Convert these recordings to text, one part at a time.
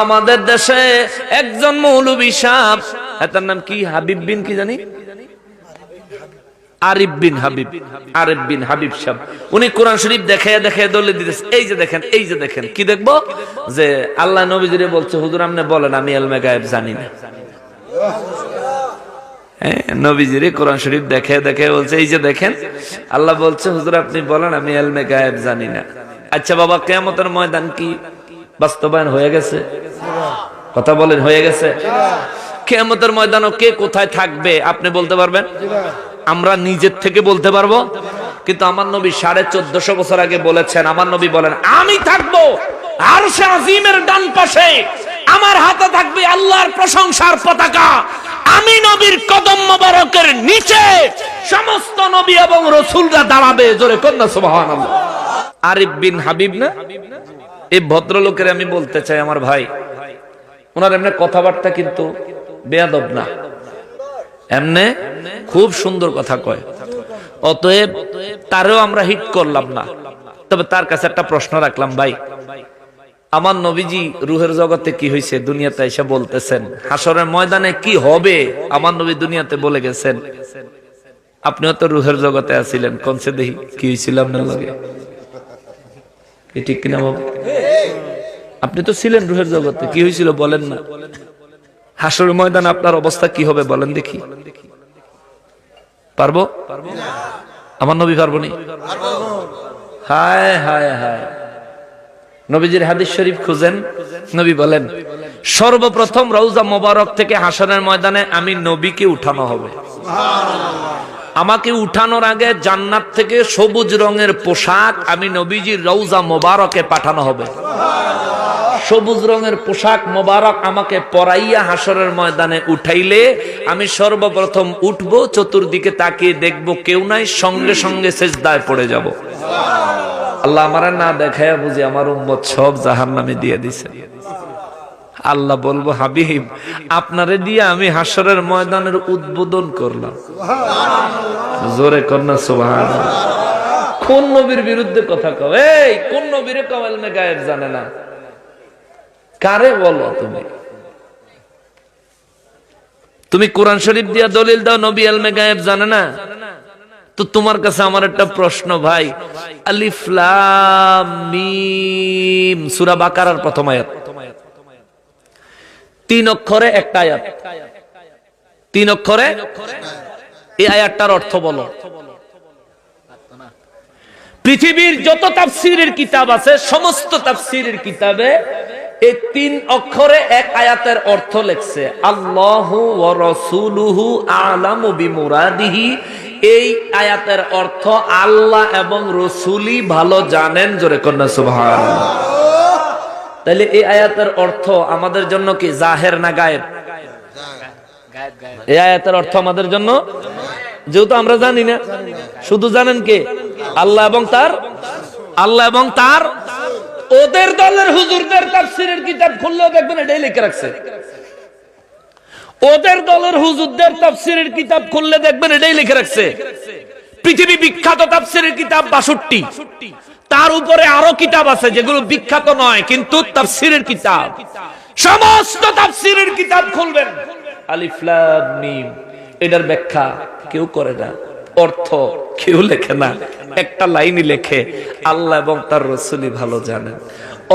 আমাদের দেশে একজন মৌলবী সাহ তার নাম কি? হাবিব বিন কি জানি? আল্লাহ বলছে হুজুর আপনি বলেন আমি গায়েব জানি না। হ্যাঁ, কোরআন শরীফ দেখে দেখে বলছে এই যে দেখেন আল্লাহ বলছে হুজুর আপনি বলেন আমি এলমে গায়েব জানি না। আচ্ছা বাবা কেয়ামতের ময়দান কি? বাস্তবায়ন হয়ে গেছে। কথা বলেন, হয়ে গেছে? কেয়ামতের ময়দানও কে কোথায় থাকবে, আপনি বলতে পারবেন? আমরা নিজের থেকে বলতে পারব। কিন্তু আমার নবী সাড়ে চোদ্দশো বছর আগে বলেছেন, আমার নবী বলেন, আমি থাকব আর আজিমের ডান পাশে। আমার হাতে থাকবে আল্লাহর প্রশংসার পতাকা। আমি নবীর কদম মোবারকের নিচে সমস্ত নবী এবং রসুলরা দাঁড়াবে। জোরে কন্যা সুবহান আরিফ বিন হাবিব না? এই ভদ্রলোকের আমি বলতে চাই, আমার ভাই। ওনার এমনি কথাবার্তা কিন্তু বেয়াদব না। এমনে খুব সুন্দর কথা কয়। অতএব তারেও আমরা হিট করলাম না। তবে তার কাছে একটা প্রশ্ন রাখলাম, ভাই। আমার নবীজি রুহের জগতে কি হয়েছে দুনিয়াতে এসে বলতেছেন হাসরের ময়দানে কি হবে? আমার নবী দুনিয়াতে বলে গেছেন। আপনিও তো রুহের জগতে আছিলেন, কনসে দেখি কি হয়েছিল আপনার লগে? ঠিক কিনা বাবু? আপনি তো ছিলেন রুহের জগতে, কি হয়েছিল বলেন না। হাসর ময়দান আপনার অবস্থা কি হবে বলেন দেখি। পারব? আমার নবী পারব নি? হায় হায় হায়। নবীজির হাদিস শরীফ খুঁজেন, নবী বলেন, সর্বপ্রথম রৌজা মোবারক থেকে হাসনের ময়দানে আমি নবীকে উঠানো হবে। আমাকে উঠানোর আগে জান্নাত থেকে সবুজ রঙের পোশাক আমি নবীজির রৌজা মোবারকে পাঠানো হবে। সবুজ রঙের পোশাক মোবারক আমাকে পরাইয়া হাসরের ময়দানে উঠাইলে আমি সর্বপ্রথম উঠবো, চতুর্দিকে তাকিয়ে দেখব কেউ নাই, সঙ্গে সঙ্গে সেজদায় পড়ে যাব। আল্লাহ আমার না দেখায় বুঝি আমার উম্মত সব জাহান নামে দিয়ে দিছে। আল্লাহ বলব হাবিব আপনারে দিয়ে আমি হাসরের ময়দানের উদ্বোধন করলাম। জোরে কন্যা সুবহান কোন নবীর বিরুদ্ধে কথা কও? এই কোন নবীর কমাল মে গায়েব জানে না। কারে বলো তুমি? তুমি কোরআন শরীফ দিয়া দলিল দাও নবী আলমে গায়েব জানে না। তো তোমার কাছে আমার একটা প্রশ্ন ভাই। আলিফ লাম মিম সূরা বাকারার প্রথম আয়াত। তিন অক্ষরে একটা আয়াত। তিন অক্ষরে? এই আয়াতটার অর্থ বলো। পৃথিবীর যত তাফসিরের কিতাব আছে, সমস্ত তাফসিরের কিতাবে এই তিন অক্ষরে এক আয়াতের অর্থ লেখছে, আল্লাহু ওয়া রাসূলুহু আলামু বিমুরাদিহি। এই আয়াতের অর্থ আল্লাহ এবং রসুলই ভালো জানেন, জোরে কন্যা সুবহানাল্লাহ। তাহলে এই আয়াতের অর্থ আমাদের জন্য কি জাহের না গায়েব। এই আয়াতের অর্থ আমাদের জন্য? যেহেতু আমরা জানি না। শুধু জানেন কে? আল্লাহ এবং তার? আল্লাহ এবং তার? ওদের দলের হুজুরদের তাফসিরের কিতাব খুললেও দেখবেন এটাই লিখে রাখছে। ওদের দলের হুজুরদের তাফসিরের কিতাব খুললে দেখবেন এটাই লিখে রাখছে। পৃথিবী বিখ্যাত তাফসিরের কিতাব বাষট্টি। তার উপরে আরও কিতাব আছে যেগুলো বিখ্যাত নয়, কিন্তু তাফসিরের কিতাব। সমস্ত তাফসিরের কিতাব খুলবেন। আলিফ, লাম, মিম, এটার ব্যাখ্যা কেউ করে না। অর্থ কেউ লেখে না। একটা লাইনই লেখে, আল্লাহ এবং তার রসুলই ভালো জানেন।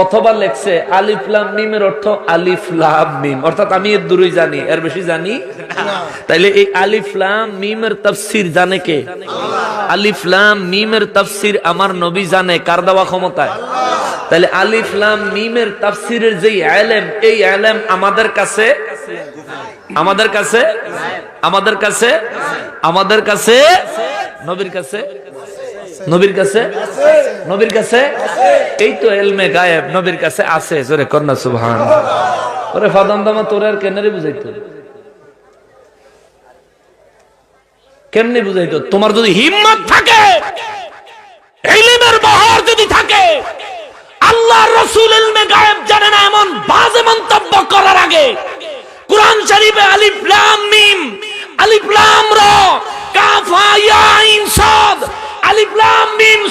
অথবা লেখছে আলিফ লাম মিমের অর্থ আলিফ লাম মিম। অর্থাৎ আমি এর দূরই জানি এর বেশি জানি তাইলে এই আলিফ লাম মিমের তাফসির জানে কে? আলিফ লাম মিমের তাফসির আমার নবী জানে কার দেওয়া ক্ষমতায়? তাহলে আলিফ লাম মিমের তাফসিরের যেই আলেম এই আলেম আমাদের কাছে? আমাদের কাছে? আমাদের কাছে? আমাদের কাছে? নবীর কাছে? নবীর কাছে? নবীর কাছে? এই তো এলমে গায়েব, নবীর কাছে আছে, জোরে কন্যা সুবহান। ওরে ফাদাম দামা, তোর আর কেনারে বুঝাইতো? কেমনি বুঝাইতো? তোমার যদি হিম্মত থাকে আল্লাহ আলিফ লাম মিম, আলিফ লাম র, কাফ, ইয়া আইন সাদ আলিফ লাম মিম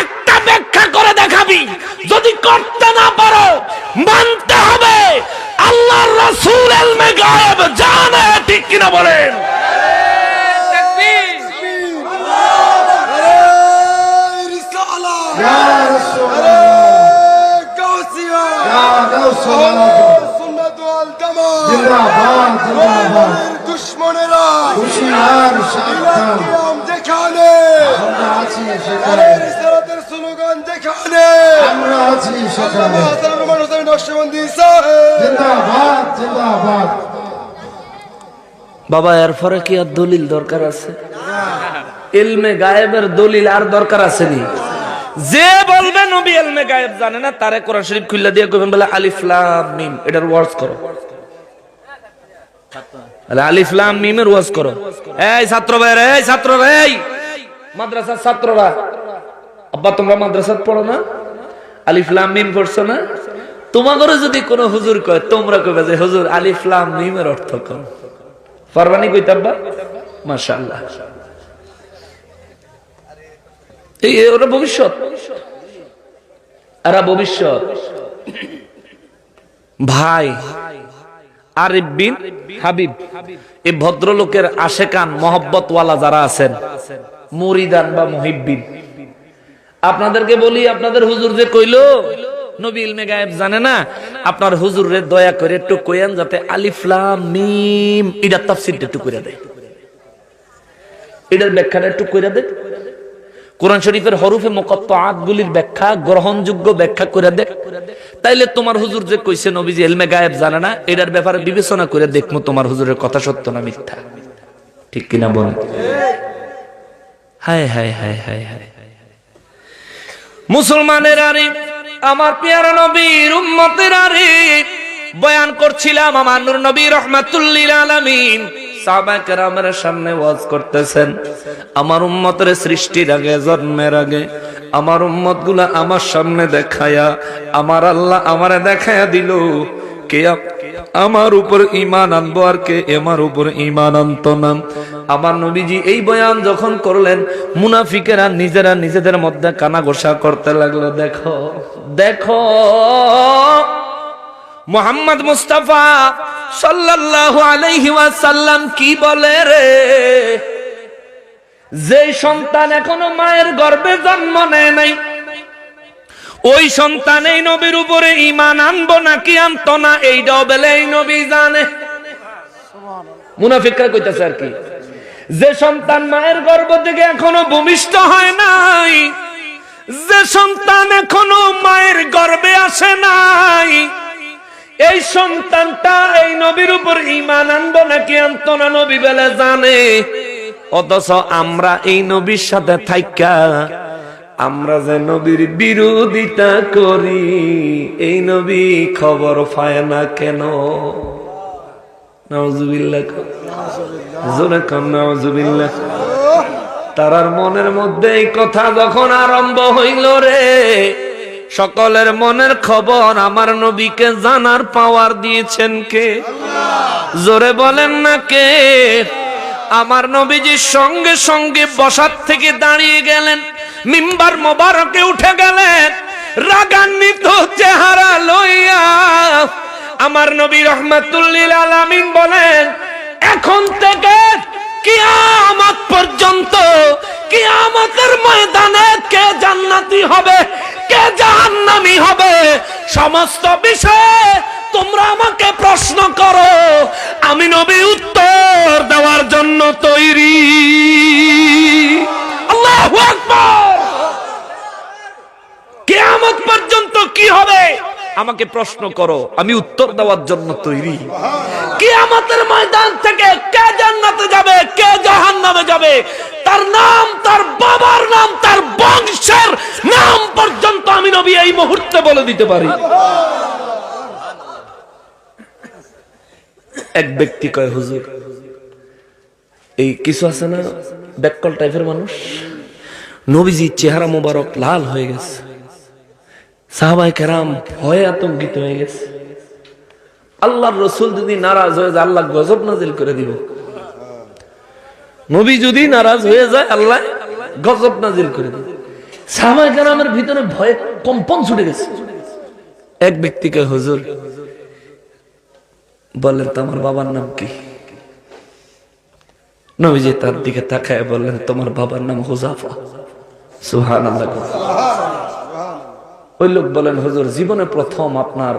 একটা ব্যাখ্যা করে দেখাবি। যদি করতে না পারো হবে আল্লাহর রাসূল এলমে গায়েব ঠিক কিনা বলেন। Ya দুশ্মনেরা হুশিয়ার সাবধান। যেখানে। আমরা আছি সেখানে। রিসালাতের স্লোগান যেখানে। আমরা আছি সেখানে। হাসান রহমান হোসেন নকশবন্দি সাহেব জিন্দাবাদ জিন্দাবাদ। বাবা এরপরে কি আর দলিল দরকার আছে? ইলমে গায়েবের দলিল আর দরকার আছে নি যে বলবে নবী ইলমে গায়েব জানে না তারে কোরআন শরীফ খুললা দিয়ে কইবেন বলে আলিফ লাম মিম এটার ওয়ার্ডস করো। আরে আলিফ মিমের ওয়াজ করো। এই ছাত্র ভাই এই ছাত্র ভাই। মাদ্রাসার ছাত্ররা। আব্বা, তোমরা মাদ্রাসাত পড়ো না? আলিফ, লাম, মিম পড়ছো না? তোমাদেরও যদি কোনো হুজুর কয়, তোমরা কইবে যে, হুজুর, আলিফ, লাম, মিমের অর্থ কর পারবানি কইতাব্বা মাশাআল্লাহ। এই, ওরা ভবিষ্যৎ। এরা ভবিষ্যৎ। ভাই হাবিব। ভদ্রলোকের আশেকান, মহব্বতওয়ালা যারা আছেন, মুরিদান বা আপনাদেরকে বলি, আপনাদের হুজুর যে কইলো, নবী ইলমে গায়েব জানে না, আপনার হুজুর দয়া করে একটু কইেন যাতে আলিফ লাম মিম এটা তাফসীরটা একটু কইরা দেয়। এটার ব্যাখ্যাটা একটু কইরা দেয়। কোরআন শরীফের হরফে মুকত্তাআত গুলির ব্যাখ্যা, গ্রহণযোগ্য ব্যাখ্যা করে দেখ। তাইলে তোমার হুজুর যে কইছে নবী যে ইলমে গায়েব জানে না, এটার ব্যাপারে বিবেচনা করে দেখমু তোমার হুজুরের কথা সত্য না মিথ্যা। ঠিক কিনা বল হায় হায় হায় হায় হায় মুসলমানের আরে, আমার পেয়ারা নবীর উম্মতের আরে, বয়ান করছিলাম আমার নূর নবী রহমাতুল্লিল আলামিন। সামনে ওয়াজ করতেছেন, আমার উম্মতের সৃষ্টির আগে, জন্মের আগে, আমার উম্মত আমার সামনে দেখায়া, আমার আল্লাহ আমারে দেখায়া দিল, কে আমার উপর ইমান আনব আর কে আমার উপর ইমান আনত না। আমার নবীজি এই বয়ান যখন করলেন, মুনাফিকেরা নিজেরা নিজেদের মধ্যে কানা ঘোষা করতে লাগল, দেখো দেখো, মোহাম্মদ মুস্তাফা সাল্লাল্লাহু আলাইহি ওয়াসাল্লাম কি বলে রে? যে সন্তান এখনও মায়ের গর্ভে জন্ম নেয় নাই, ওই সন্তান এই নবীর উপরে ইমান আনব নাকি আনতো না, এইটাও বেলে এই নবী জানে। মুনাফিকরা কইতাছে আর কি, যে সন্তান মায়ের গর্ভ থেকে এখনও ভূমিষ্ঠ হয় নাই, যে সন্তান এখনও মায়ের গর্ভে আসে নাই এই সন্তানটা এই নবীর উপর ইমান আনব নাকি আনতো না নবী বেলে জানে? অথচ আমরা এই নবীর সাথে থাইকা, আমরা যে নবীর বিরোধিতা করি, এই নবী খবর পায় না কেন? তারার মনের মধ্যে এই কথা যখন আরম্ভ হইল রে সকলের মনের খবর আমার নবীকে জানার পাওয়ার দিয়েছেন কে? জোরে বলেন না কে? আমার নবীজির সঙ্গে সঙ্গে বসার থেকে দাঁড়িয়ে গেলেন, মিম্বার মোবারকে উঠে গেলেন, রাগান্বিত চেহারা লইয়া। আমার নবী রহমাতুল্লিল আলামিন বলেন, এখন থেকে কিয়ামত পর্যন্ত কিয়ামতের ময়দানে কে জান্নাতি হবে? কে জাহান্নামি হবে? সমস্ত বিষয়ে তোমরা আমাকে প্রশ্ন করো। আমি নবী উত্তর দেওয়ার জন্য তৈরি। আল্লাহু আকবার। কিয়ামত পর্যন্ত আমাকে প্রশ্ন করো, আমি উত্তর দেওয়ার জন্য তৈরি। কিয়ামতের ময়দান থেকে কে জান্নাতে যাবে, কে জাহান্নামে যাবে? তার নাম, তার বাবার নাম, তার বংশের নাম পর্যন্ত আমি নবী এই মুহূর্তে বলে দিতে পারি। এক ব্যক্তি কয়, হুজুর, এই কিছু আছে না? ব্যাককল টাইপের মানুষ? নবীজির চেহারা মোবারক লাল হয়ে গেছে। আল্লাহ আল্লাহ ভিতরে কম্পন ছুটে গেছে। এক ব্যক্তিকে হুজুর বললেন তো আমার বাবার নাম কি? নবীজি তার দিকে তাকায় বললেন তোমার বাবার নাম হুজাফা। সুহান ওই লোক বলেন, হুজুর, জীবনে প্রথম আপনার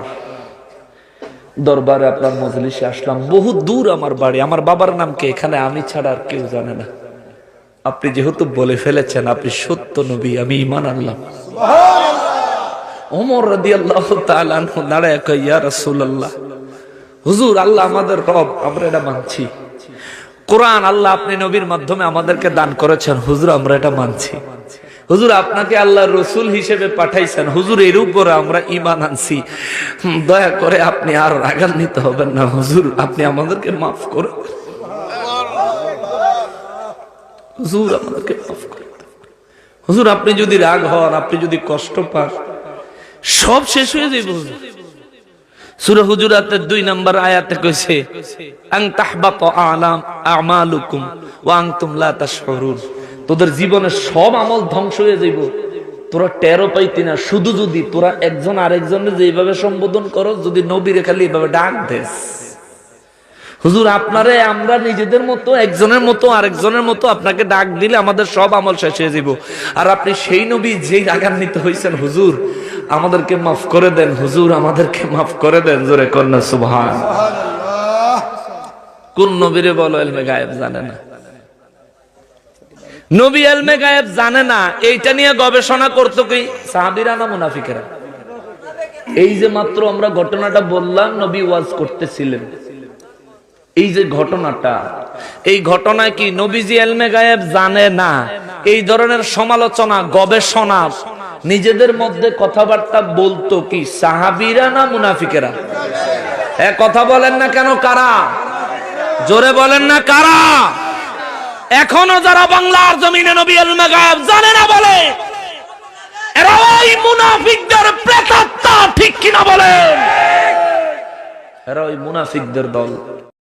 দরবারে আপনার মজলিসে আসলাম। বহু দূর আমার বাড়ি। আমার বাবার নাম কে? এখানে আমি ছাড়া আর কেউ জানে না। আপনি যেহেতু বলে ফেলেছেন, আপনি সত্য নবী, আমি ইমান আনলাম। রাদি আল্লাহ দাঁড়ায় ইয়া হুজুর, আল্লাহ আমাদের রব, আমরা এটা মানছি। কোরআন আল্লাহ আপনি নবীর মাধ্যমে আমাদেরকে দান করেছেন। হুজুর, আমরা এটা মানছি। হুজুর, আপনাকে আল্লাহ রসুল হিসেবে পাঠাইছেন। হুজুর, এর উপরে আমরা ইমান আনছি। দয়া করে আপনি আর রাগান্বিত হবেন না। হুজুর, আপনি আমাদেরকে মাফ করে। হুজুর, আমাদেরকে মাফ করে হুজুর, আপনি যদি রাগ হন, আপনি যদি কষ্ট পান, সব শেষ হয়ে হুজুর সূরা হুজুরাতের দুই নম্বর আয়াতে কইছে আং তাহবাত আলাম আমালুকুম ওয়া আনতুম লা তাশউরুন তোদের জীবনের সব আমল ধ্বংস হয়ে যাইব। তোরা টেরো পাইতি না। শুধু যদি তোরা একজন আরেকজনের যেভাবে সম্বোধন করো যদি নবীরে খালি এভাবে ডাক দেস। হুজুর আপনারে আমরা নিজেদের মতো একজনের মতো আরেকজনের মতো আপনাকে ডাক দিলে আমাদের সব আমল শেষ হয়ে যাব আর আপনি সেই নবী যেই রাগান্বিত হয়েছেন হুজুর আমাদেরকে মাফ করে দেন। হুজুর আমাদেরকে মাফ করে দেন। জোরে কন্যা সুবহান। কোন নবীরে বলো এলমে গায়েব জানে না। নবী এলমে গায়েব জানে না, এইটা নিয়ে গবেষণা করতো কি? সাহাবিরা না মুনাফিকেরা? এই যে মাত্র আমরা ঘটনাটা বললাম, নবী ওয়াজ করতেছিলেন। এই যে ঘটনাটা, এই ঘটনায় কি নবীজি গায়েব জানে না? এই ধরনের সমালোচনা, গবেষণা, নিজেদের মধ্যে কথাবার্তা বলতো কি? সাহাবিরা না মুনাফিকেরা? হ্যাঁ কথা বলেন না কেন কারা? জোরে বলেন না কারা? এখনও যারা বাংলার জমিনে নবী আল গায়েব জানে না বলে ঠিক কিনা বলে এরা ওই মুনাফিকদের দল।